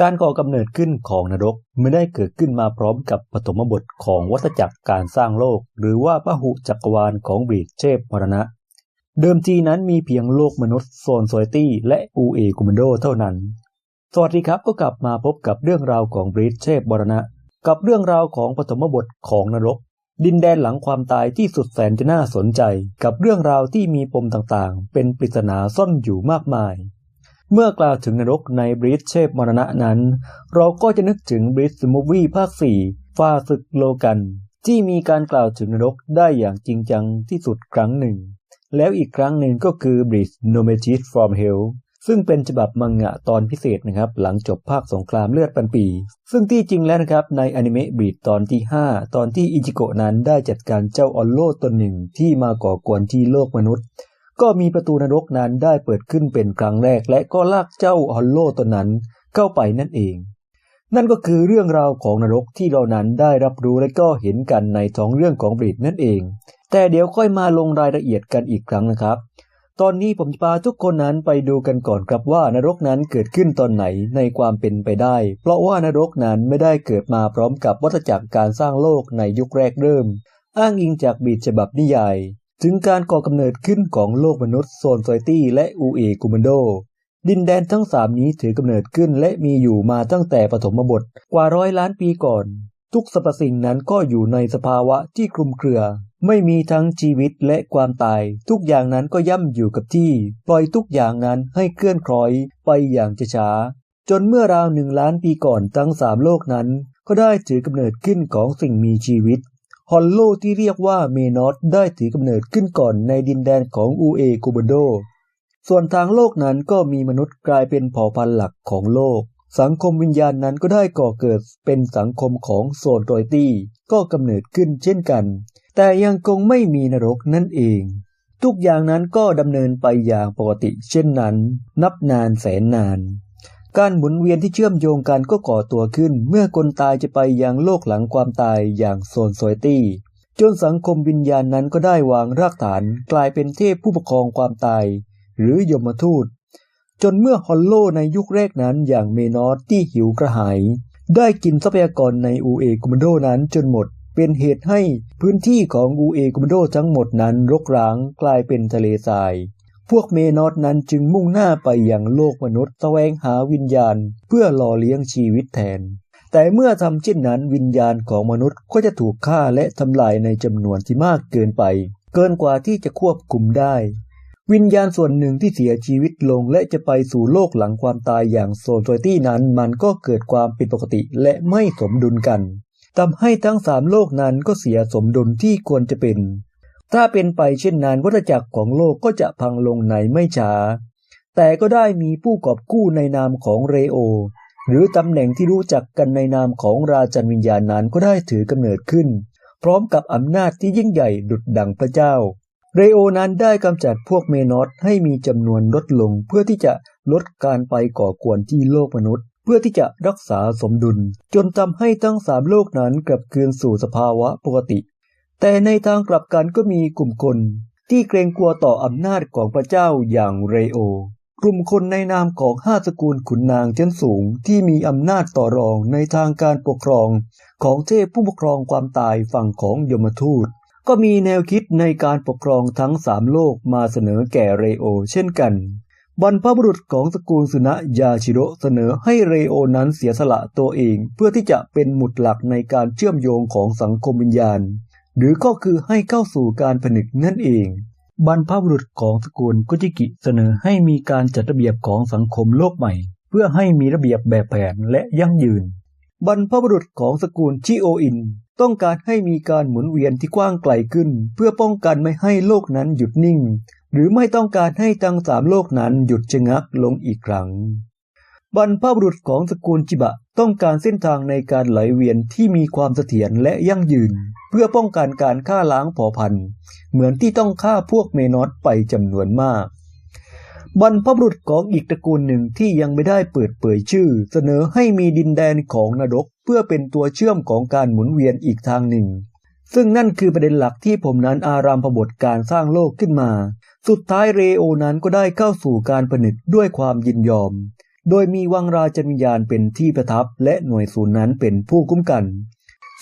การก่อกำเนิดขึ้นของนรกไม่ได้เกิดขึ้นมาพร้อมกับปฐมบทของวัฏจักรการสร้างโลก หรือว่าพหุจักรวาลของบรีดเชฟมรณะ เดิมทีนั้นมีเพียงโลกมนุษย์โซนโซยตี้และอูเอกุมนโดเท่านั้น สวัสดีครับก็กลับมาพบกับเรื่องราวของบรีดเชฟมรณะ กับเรื่องราวของปฐมบทของนรก ดินแดนหลังความตายที่สุดแสนจะน่าสนใจ กับเรื่องราวที่มีปมต่างๆ เป็นปริศนาซ่อนอยู่มากมาย เมื่อกล่าวถึงนรกในบริสเชฟมรณะนั้น เราก็จะนึกถึงบริสมูวี่ภาค4ฟาศึกโลกัน ที่มีการกล่าวถึงนรกได้อย่างจริงจังที่สุดครั้งหนึ่ง แล้วอีกครั้งหนึ่งก็คือบริสโนเมจิสฟรอมเฮลซึ่งเป็นฉบับมังงะตอนพิเศษนะครับ หลังจบภาคสงครามเลือดปันปี ซึ่งที่จริงแล้วนะครับในอนิเมะบริดตอนที่ 5 ตอนที่อิจิโกะนั้นได้จัดการเจ้าออลโลตนหนึ่งที่มาก่อกวนที่โลกมนุษย์ ก็มีประตูนรกนั้นได้เปิดขึ้นเป็นครั้งแรก และก็ลากเจ้าฮอลโลตัวนั้นเข้าไปนั่นเอง นั่นก็คือเรื่องราวของนรกที่เรานั้นได้รับรู้และก็เห็นกันในท้องเรื่องของบริดนั่นเอง แต่เดี๋ยวค่อยมาลงรายละเอียดกันอีกครั้งนะครับ ตอนนี้ผมจะพาทุกคนนั้นไปดูกันก่อนครับว่านรกนั้นเกิดขึ้นตอนไหนในความเป็นไปได้ เพราะว่านรกนั้นไม่ได้เกิดมาพร้อมกับวัฏจักรการสร้างโลกในยุคแรกเริ่ม อ้างอิงจากบีดฉบับนิยาย ถึงการก่อกำเนิดขึ้นของโลกมนุษย์โซนไซตี้และอูเอกุมันโด ดินแดนทั้งสามนี้ถือกำเนิดขึ้นและมีอยู่มาตั้งแต่ปฐมบทกว่าร้อยล้านปีก่อน ทุกสรรพสิ่งนั้นก็อยู่ในสภาวะที่คลุมเครือ ไม่มีทั้งชีวิตและความตาย ทุกอย่างนั้นก็ย่ำอยู่กับที่ ปล่อยทุกอย่างนั้นให้เคลื่อนคล้อยไปอย่างช้าจนเมื่อราวหนึ่งล้านปีก่อนทั้งสามโลกนั้น ก็ได้ถือกำเนิดขึ้นของสิ่งมีชีวิต ฮอลโลที่เรียกว่าเมนอสได้ถือกำเนิดขึ้นก่อนในดินแดนของอูเอกูบันโด ส่วนทางโลกนั้นก็มีมนุษย์กลายเป็นเผ่าพันธุ์หลักของโลก สังคมวิญญาณนั้นก็ได้ก่อเกิดเป็นสังคมของโซนโรยตี้ก็กำเนิดขึ้นเช่นกัน แต่ยังคงไม่มีนรกนั่นเอง ทุกอย่างนั้นก็ดำเนินไปอย่างปกติเช่นนั้น นับนานแสนนาน การหมุนเวียนที่เชื่อมโยงกันก็ก่อตัวขึ้น เมื่อคนตายจะไปยังโลกหลังความตายอย่างโซนโซยตี้จนสังคมวิญญาณนั้นก็ได้วางรากฐานกลายเป็นเทพผู้ปกครองความตาย หรือยมทูต จนเมื่อฮอลโลในยุคแรกนั้นอย่างเมนอสที่หิวกระหาย ได้กินทรัพยากรในอูเอกุมโดนั้นจนหมด เป็นเหตุให้พื้นที่ของอูเอกุมโดทั้งหมดนั้นรกร้างกลายเป็นทะเลทราย พวกเมนอสนั้นจึงมุ่งหน้าไปยังโลกมนุษย์แสวงหาวิญญาณ เพื่อหล่อเลี้ยงชีวิตแทน แต่เมื่อทำเช่นนั้นวิญญาณของมนุษย์ก็จะถูกฆ่าและทำลายในจำนวนที่มากเกินไป เกินกว่าที่จะควบคุมได้ วิญญาณส่วนหนึ่งที่เสียชีวิตลงและจะไปสู่โลกหลังความตายอย่างโซนโซตี้นั้น มันก็เกิดความผิดปกติและไม่สมดุลกันทำให้ทั้งสามโลกนั้นก็เสียสมดุลที่ควรจะเป็น ถ้าเป็นไปเช่นนั้นวัฏจักรของโลกก็จะพังลงในไม่ช้า แต่ก็ได้มีผู้กอบกู้ในนามของเรโอ หรือตำแหน่งที่รู้จักกันในนามของราชันวิญญาณนั้นก็ได้ถือกำเนิดขึ้น พร้อมกับอำนาจที่ยิ่งใหญ่ดุจดังพระเจ้า เรโอนั้นได้กำจัดพวกเมนอสให้มีจำนวนลดลงเพื่อที่จะลดการไปก่อกวนที่โลกมนุษย์เพื่อที่จะรักษาสมดุล จนทำให้ทั้งสามโลกนั้นกลับคืนสู่สภาวะปกติ แต่ในทางกลับกันก็มีกลุ่มคนที่เกรงกลัวต่ออำนาจของพระเจ้าอย่างเรโอ กลุ่มคนในนามของห้าสกุลขุนนางชั้นสูงที่มีอำนาจต่อรองในทางการปกครองของเทพผู้ปกครองความตายฝั่งของยมทูต ก็มีแนวคิดในการปกครองทั้งสามโลกมาเสนอแก่เรโอ เช่นกัน บรรพบุรุษของสกุลสุนะยาชิโรเสนอให้เรโอนั้นเสียสละตัวเอง เพื่อที่จะเป็นหมุดหลักในการเชื่อมโยงของสังคมวิญญาณ หรือก็คือให้เข้าสู่การผนึกนั่นเอง บรรพบุรุษของสกุลกุจิกิเสนอให้มีการจัดระเบียบของสังคมโลกใหม่ เพื่อให้มีระเบียบแบบแผนและยั่งยืน บรรพบุรุษของสกุลชิโออิน ต้องการให้มีการหมุนเวียนที่กว้างไกลขึ้น เพื่อป้องกันไม่ให้โลกนั้นหยุดนิ่ง หรือไม่ต้องการให้ทั้งสามโลกนั้นหยุดชะงักลงอีกครั้ง บรรพบุรุษของสกุลจิบะ ต้องการเส้นทางในการไหลเวียนที่มีความเสถียรและยั่งยืน เพื่อป้องกันการฆ่าล้างเผ่าพันธุ์ เหมือนที่ต้องฆ่าพวกเมนอสไปจำนวนมาก บรรพบุรุษของอีกตระกูลหนึ่งที่ยังไม่ได้เปิดเผยชื่อ เสนอให้มีดินแดนของนรกเพื่อเป็นตัวเชื่อมของการหมุนเวียนอีกทางหนึ่ง ซึ่งนั่นคือประเด็นหลักที่ผมนั้นอารามพบทการสร้างโลกขึ้นมา สุดท้ายเรโอนั้นก็ได้เข้าสู่การผนึกด้วยความยินยอม โดยมีวังราชวิญญาณเป็นที่ประทับและหน่วยศูนย์นั้นเป็นผู้คุ้มกัน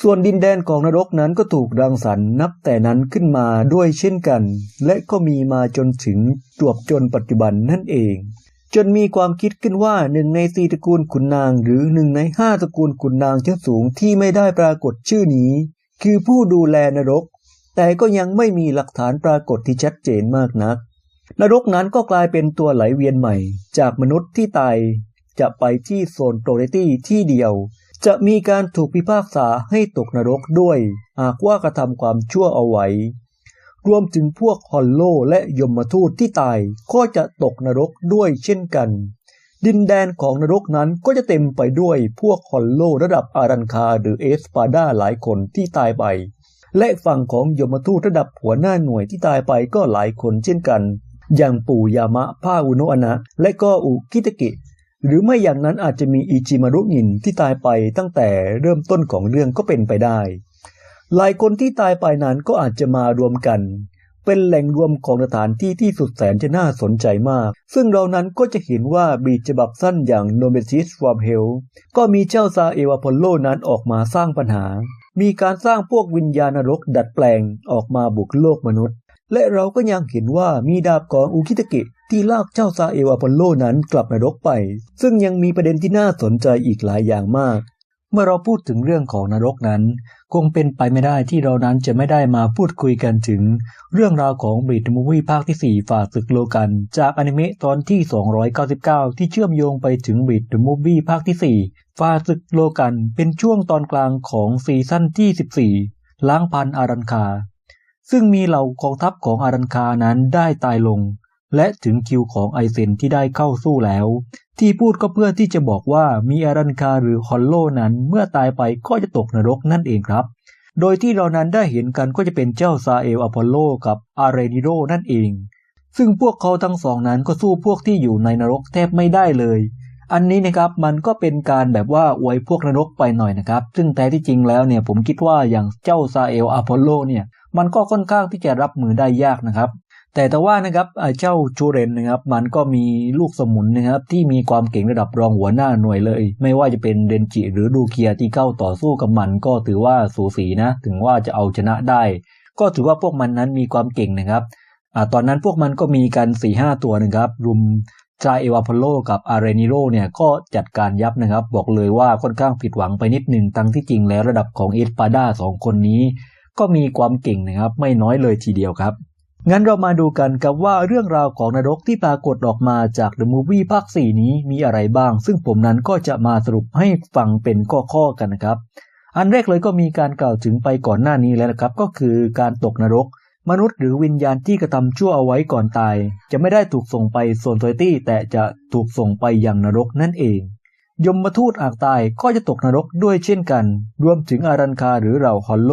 ส่วนดินแดนของนรกนั้นก็ถูกรังสรรค์นับแต่นั้นขึ้นมาด้วยเช่นกัน และก็มีมาจนถึงจวบจนปัจจุบันนั่นเอง จนมีความคิดขึ้นว่าหนึ่งในสี่ตระกูลขุนนาง หรือหนึ่งในห้าตระกูลขุนนางชั้นสูงที่ไม่ได้ปรากฏชื่อนี้ คือผู้ดูแลนรก แต่ก็ยังไม่มีหลักฐานปรากฏที่ชัดเจนมากนัก นรกนั้นก็กลายเป็นตัวไหลเวียนใหม่ จากมนุษย์ที่ตายจะไปที่โซนโปรเรตี้ที่เดียว จะมีการถูกพิพากษาให้ตกนรกด้วย หากว่ากระทำความชั่วเอาไว้ รวมถึงพวกฮอลโลและยมทูตที่ตายก็จะตกนรกด้วยเช่นกัน ดินแดนของนรกนั้นก็จะเต็มไปด้วยพวกฮอลโลระดับอารันคาหรือเอสปาดาหลายคนที่ตายไป และฝั่งของยมทูตระดับหัวหน้าหน่วยที่ตายไปก็หลายคนเช่นกัน อย่างปู่ยามะพาอุโนะอนะ และก็อุคิตะกิ หรือไม่อย่างนั้นอาจจะมีอิจิมารุงินที่ตายไปตั้งแต่เริ่มต้นของเรื่องก็เป็นไปได้ หลายคนที่ตายไปนั้นก็อาจจะมารวมกัน เป็นแหล่งรวมของสถานที่ที่สุดแสนจะน่าสนใจมาก ซึ่งเรานั้นก็จะเห็นว่าบีฉบับสั้นอย่าง n o m e s i s from Hell ก็มีเจ้าซาเอวาพอลโลนั้นออกมาสร้างปัญหามีการสร้างพวกวิญญาณนรกดัดแปลงออกมาบุกโลกมนุษย์ และเราก็ยังเห็นว่ามีดาบของอุคิตะกิที่ลากเจ้าซาเอวาพอลโลนั้นกลับนรกไป ซึ่งยังมีประเด็นที่น่าสนใจอีกหลายอย่างมาก เมื่อเราพูดถึงเรื่องของนรกนั้น คงเป็นไปไม่ได้ที่เรานั้นจะไม่ได้มาพูดคุยกันถึง เรื่องราวของบีดมูวี่ภาคที่ 4 ฝ่าศึกโลกัน จากอนิเมะตอนที่ 299 ที่เชื่อมโยงไปถึงบีดมูวี่ภาคที่ 4 ฝ่าศึกโลกันเป็นช่วงตอนกลางของซีซั่นที่ 14 ล้างพันอารันคา ซึ่งมีเหล่ากองทัพของอารันคานั้นได้ตายลง และถึงคิวของไอเซนที่ได้เข้าสู้แล้ว ที่พูดก็เพื่อที่จะบอกว่ามีอารันคาหรือฮอลโลนั้นเมื่อตายไปก็จะตกนรกนั่นเองครับ โดยที่เรานั้นได้เห็นกันก็จะเป็นเจ้าซาเอลอพอลโลกับอาเรนิโรนั่นเอง ซึ่งพวกเขาทั้งสองนั้นก็สู้พวกที่อยู่ในนรกแทบไม่ได้เลย อันนี้นะครับมันก็เป็นการแบบว่าอวยพวกนรกไปหน่อยนะครับ ซึ่งแต่ที่จริงแล้วเนี่ยผมคิดว่าอย่างเจ้าซาเอลอพอลโลเนี่ยมันก็ค่อนข้างที่จะรับมือได้ยากนะครับ แต่แต่ว่านะครับเจ้าจูเรนนะครับมันก็มีลูกสมุนนะครับที่มีความเก่งระดับรองหัวหน้าหน่วยเลย ไม่ว่าจะเป็นเดนจิหรือดูเคียที่เข้าต่อสู้กับมัน ก็ถือว่าสูสีนะ ถึงว่าจะเอาชนะได้ ก็ถือว่าพวกมันนั้นมีความเก่งนะครับอตอนนั้นพวกมันก็มีกัน4ี่ห้าตัวนะครับ รุม จาเอวาพโลกับอาเรนิโรเนี่ยก็จัดการยับนะครับ บอกเลยว่าค่อนข้างผิดหวังไปนิดหนึ่งตั้งที่จริงแล้วระดับของเอสปาด้าสองคนนี้ ก็มีความเก่งนะครับ ไม่น้อยเลยทีเดียวครับงั้นเรามาดูกันกับว่าเรื่องราวของนรกที่ปรากฏออกมาจาก The Movie ภาค 4 นี้มีอะไรบ้าง ซึ่งผมนั้นก็จะมาสรุปให้ฟังเป็นข้อๆกันนะครับ อันแรกเลยก็มีการกล่าวถึงไปก่อนหน้านี้แล้วนะครับ ก็คือการตกนรก มนุษย์หรือวิญญาณที่กระทำชั่วเอาไว้ก่อนตาย จะไม่ได้ถูกส่งไปโซนโทยตี้แต่จะถูกส่งไปยังนรกนั่นเอง ยมทูตอากตายก็จะตกนรกด้วยเช่นกัน รวมถึงอารันคาหรือเหล่าฮอลโล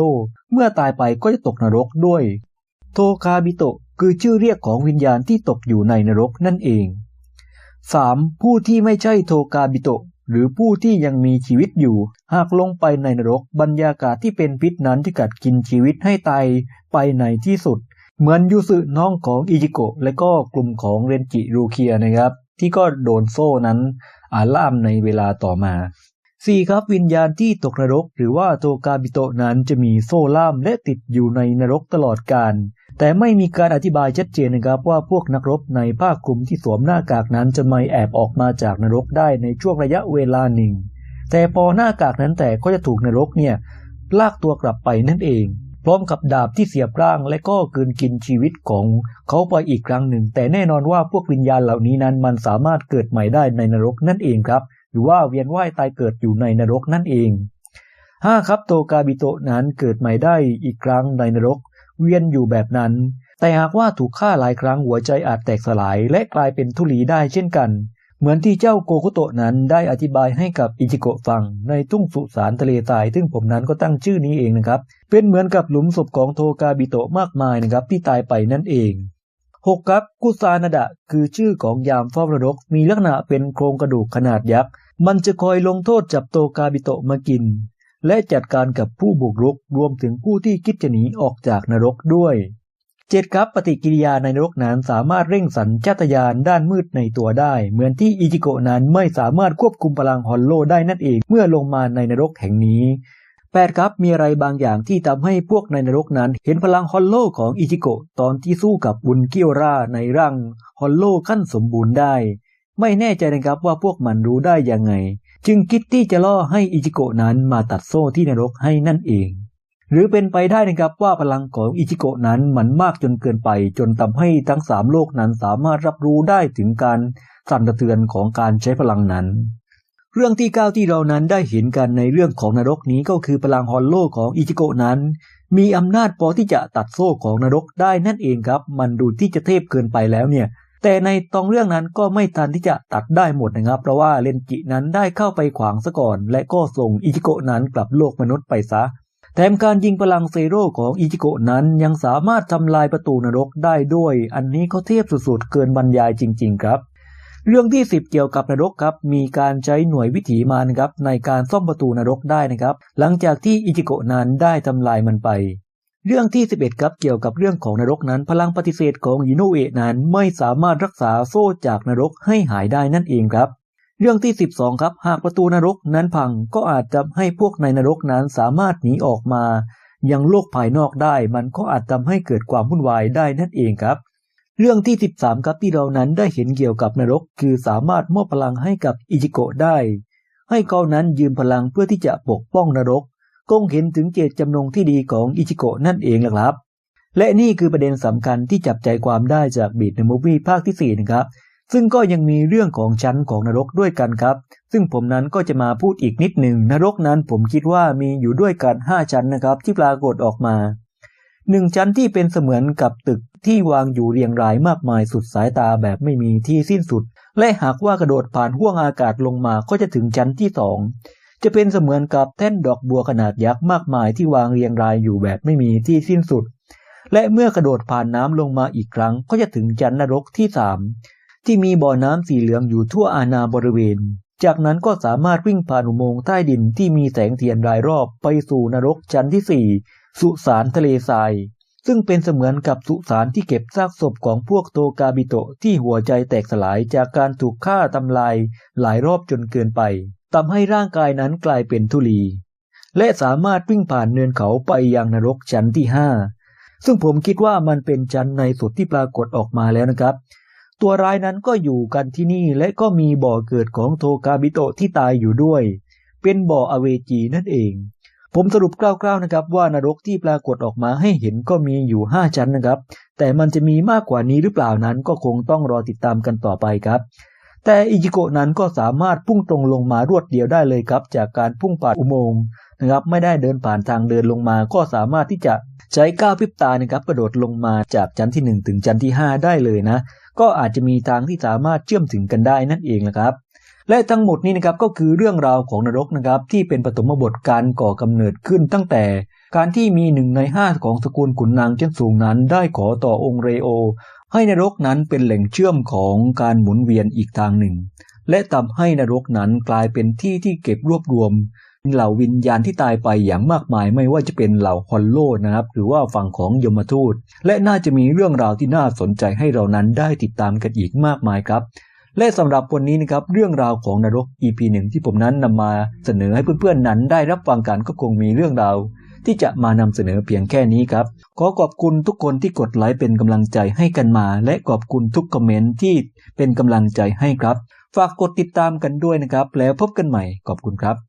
เมื่อตายไปก็จะตกนรกด้วย โทคาบิโตคือชื่อเรียกของวิญญาณที่ตกอยู่ในนรกนั่นเอง 3. ผู้ที่ไม่ใช่โทคาบิโต หรือผู้ที่ยังมีชีวิตอยู่ หากลงไปในนรกบรรยากาศที่เป็นพิษนั้นที่กัดกินชีวิตให้ตายไปในที่สุด เหมือนยูสึน้องของอิจิโกะและก็กลุ่มของเรนจิรูเคียนะครับ ที่ก็โดนโซ่นั้นอาล่ามในเวลาต่อมา 4. ครับวิญญาณที่ตกนรก หรือว่าโทกาบิโตนั้นจะมีโซ่ล่ามและติดอยู่ในนรกตลอดกาลแต่ไม่มีการอธิบายชัดเจนนะครับว่าพวกนักรบในภาคลุมที่สวมหน้ากากนั้นจะไม่แอบออกมาจากนรกได้ในช่วงระยะเวลาหนึ่ง แต่พอหน้ากากนั้นแตกก็จะถูกนรกเนี่ยลากตัวกลับไปนั่นเอง พร้อมกับดาบที่เสียบร่างและก็กืนกินชีวิตของเขาไปอีกครั้งหนึ่ง แต่แน่นอนว่าพวกวิญญาณเหล่านี้นั้นมันสามารถเกิดใหม่ได้ในนรกนั่นเองครับ หรือว่าเวียนว่ายตายเกิดอยู่ในนรกนั่นเอง 5. ครับโตกาบิโตนั้นเกิดใหม่ได้อีกครั้งในนรก เวียนอยู่แบบนั้น แต่หากว่าถูกฆ่าหลายครั้งหัวใจอาจแตกสลายและกลายเป็นทุลีได้เช่นกัน เหมือนที่เจ้าโกคุโตะนั้นได้อธิบายให้กับอิจิโกะฟังในทุ่งสุสานทะเลทราย ซึ่งผมนั้นก็ตั้งชื่อนี้เองนะครับ เป็นเหมือนกับหลุมศพของโทกาบิโตะมากมายนะครับที่ตายไปนั่นเอง 6. ครับกุซานาดะ คือชื่อของยามเฝ้านรก มีลักษณะเป็นโครงกระดูกขนาดยักษ์ มันจะคอยลงโทษจับโตกาบิโตมากิน และจัดการกับผู้บุกรุกรวมถึงผู้ที่คิดจะหนีออกจากนรกด้วยเจ็ดครับปฏิกิริยาในนรกนั้นสามารถเร่งสัญชาตญาณด้านมืดในตัวได้ เหมือนที่อิจิโกะนั้นไม่สามารถควบคุมพลังฮอลโลได้นั่นเองเมื่อลงมาในนรกแห่งนี้ 8 ครับมีอะไรบางอย่างที่ทำให้พวกในนรกนั้น เห็นพลังฮอลโลของอิจิโกะตอนที่สู้กับบุญเกียวราในร่างฮอลโลขั้นสมบูรณ์ได้ ไม่แน่ใจนะครับว่าพวกมันรู้ได้ยังไง จึงคิดที่จะล่อให้อิจิโกะนั้นมาตัดโซ่ที่นรกให้นั่นเอง หรือเป็นไปได้นะครับว่าพลังของอิจิโกะนั้นมันมากจนเกินไปจนทำให้ทั้งสามโลกนั้นสามารถรับรู้ได้ถึงการสั่นสะเทือนของการใช้พลังนั้น เรื่องที่เก้าที่เรานั้นได้เห็นกันในเรื่องของนรกนี้ก็คือพลังฮอลโลของอิจิโกะนั้น มีอำนาจพอที่จะตัดโซ่ของนรกได้นั่นเองครับ มันดูที่จะเทพเกินไปแล้วเนี่ย แต่ในตองเรื่องนั้นก็ไม่ทันที่จะตัดได้หมดนะครับ เพราะว่าเลนจินั้นได้เข้าไปขวางซะก่อน และก็ส่งอิจิโกะนั้นกลับโลกมนุษย์ไปซะแถมการยิงพลังเซโร่ของอิจิโกะนั้นยังสามารถทำลายประตูนรกได้ด้วย อันนี้เขาเทพสุดๆเกินบรรยายจริง ๆ ครับ เรื่องที่ 10 เกี่ยวกับนรกครับมีการใช้หน่วยวิถีมานะครับในการซ่อมประตูนรกได้นะครับ หลังจากที่อิจิโกะนั้นได้ทำลายมันไป เรื่องที่ 11 ครับเกี่ยวกับเรื่องของนรกนั้น พลังปฏิเสธของยิโนเอะนั้นไม่สามารถรักษาโซ่จากนรกให้หายได้นั่นเองครับเรื่องที่ 12 ครับ หากประตูนรกนั้นพังก็อาจจะให้พวกในนรกนั้นสามารถหนีออกมา ยังโลกภายนอกได้ มันก็อาจทำให้เกิดความวุ่นวายได้นั่นเองครับ เรื่องที่ 13 ครับที่เรานั้นได้เห็นเกี่ยวกับนรก คือสามารถมอบพลังให้กับอิจิโกะได้ ให้เขานั้นยืมพลังเพื่อที่จะปกป้องนรกกงเห็นถึงเจตจำนงที่ดีของอิจิโกะนั่นเองล่ะครับ และนี่คือประเด็นสำคัญที่จับใจความได้จากบีดในมูฟวี่ภาคที่ 4 นะครับ ซึ่งก็ยังมีเรื่องของชั้นของนรกด้วยกันครับ ซึ่งผมนั้นก็จะมาพูดอีกนิดหนึ่งนรกนั้นผมคิดว่ามีอยู่ด้วยกัน 5 ชั้นนะครับที่ปรากฏออกมา หนึ่งชั้นที่เป็นเสมือนกับตึกที่วางอยู่เรียงรายมากมายสุดสายตาแบบไม่มีที่สิ้นสุด และหากว่ากระโดดผ่านห้วงอากาศลงมาก็จะถึงชั้นที่สองจะเป็นเสมือนกับแท่นดอกบัวขนาดยักษ์มากมายที่วางเรียงรายอยู่แบบไม่มีที่สิ้นสุด และเมื่อกระโดดผ่านน้ำลงมาอีกครั้ง ก็จะถึงชั้นนรกที่สามที่มีบ่อน้ำสีเหลืองอยู่ทั่วอาณาบริเวณ จากนั้นก็สามารถวิ่งผ่านอุโมงค์ใต้ดินที่มีแสงเทียนรายรอบไปสู่นรกชั้นที่สี่ สุสานทะเลทราย ซึ่งเป็นเสมือนกับสุสานที่เก็บซากศพของพวกโตกาบิโตะที่หัวใจแตกสลายจากการถูกฆ่าทำลายหลายรอบจนเกินไปทำให้ร่างกายนั้นกลายเป็นทุลี และสามารถวิ่งผ่านเนินเขาไปยังนรกชั้นที่ห้าซึ่งผมคิดว่ามันเป็นชั้นในสุดที่ปรากฏออกมาแล้วนะครับ ตัวร้ายนั้นก็อยู่กันที่นี่และก็มีบ่อเกิดของโทกาบิโตะที่ตายอยู่ด้วย เป็นบ่ออเวจีนั่นเอง ผมสรุปคร่าวๆนะครับว่านรกที่ปรากฏออกมาให้เห็นก็มีอยู่ 5 ชั้นนะครับ แต่มันจะมีมากกว่านี้หรือเปล่านั้นก็คงต้องรอติดตามกันต่อไปครับ แต่อิจิโกะนั้นก็สามารถพุ่งตรงลงมารวดเดียวได้เลยครับ จากการพุ่งผ่านอุโมงค์นะครับไม่ได้เดินผ่านทางเดินลงมา ก็สามารถที่จะใช้ก้าวพิบตานะครับกระโดดลงมาจากชั้นที่ 1 ถึงชั้นที่ 5 ได้เลยนะ ก็อาจจะมีทางที่สามารถเชื่อมถึงกันได้นั่นเองนะครับ และทั้งหมดนี้นะครับก็คือเรื่องราวของนรกนะครับที่เป็นปฐมบทการก่อกำเนิดขึ้นตั้งแต่ การที่มีหนึ่งในห้าของสกุลขุนนางเจ้นสูงนั้น ได้ขอต่อองค์เรโอ ให้นรกนั้นเป็นแหล่งเชื่อมของการหมุนเวียนอีกทางหนึ่ง และทำให้นรกนั้นกลายเป็นที่ที่เก็บรวบรวมเหล่าวิญญาณที่ตายไปอย่างมากมายไม่ว่าจะเป็นเหล่าฮอลโลนะครับ หรือว่าฝั่งของยมทูต และน่าจะมีเรื่องราวที่น่าสนใจให้เรานั้นได้ติดตามกันอีกมากมายครับ และสำหรับวันนี้นะครับเรื่องราวของนรก EP หนึ่งที่ผมนั้นนำมาเสนอให้เพื่อนๆนั้นได้รับฟังกันก็คงมีเรื่องราวที่จะมานำเสนอเพียงแค่นี้ครับ ขอขอบคุณทุกคนที่กดไลค์เป็นกำลังใจให้กันมา และขอบคุณทุกคอมเมนต์ที่เป็นกำลังใจให้ครับ ฝากกดติดตามกันด้วยนะครับ แล้วพบกันใหม่ขอบคุณครับ